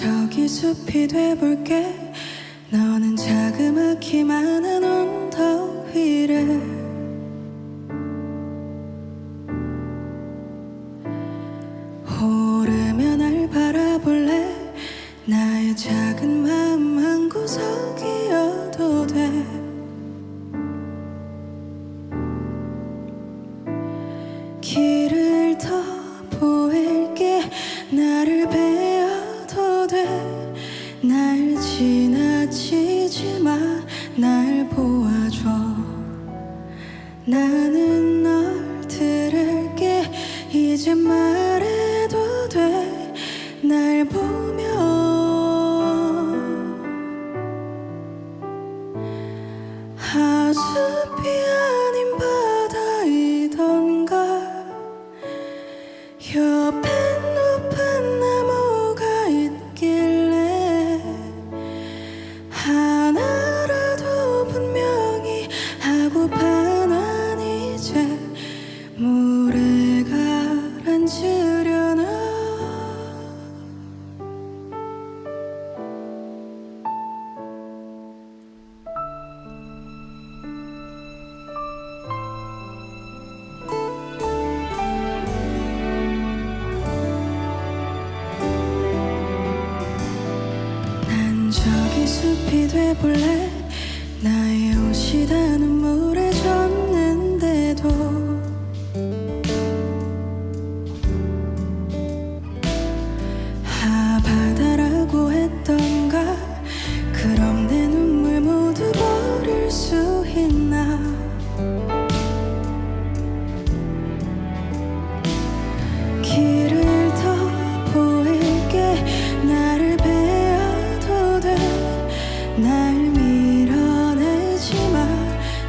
저기 숲이 돼볼게. 너는 자그마키만한 언덕 위를. 오르며 날 바라볼래? 나의 작은 마음 한 구석이어도 돼. 길을 더 보일게. 나를 날 지나치지 마 날 보아줘. 나는 널 들을게. 이제 말해도 돼. 날 보며. 하숲이 아 저기 숲이 돼볼래? 나의 옷이 다 눈물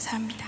감사합니다.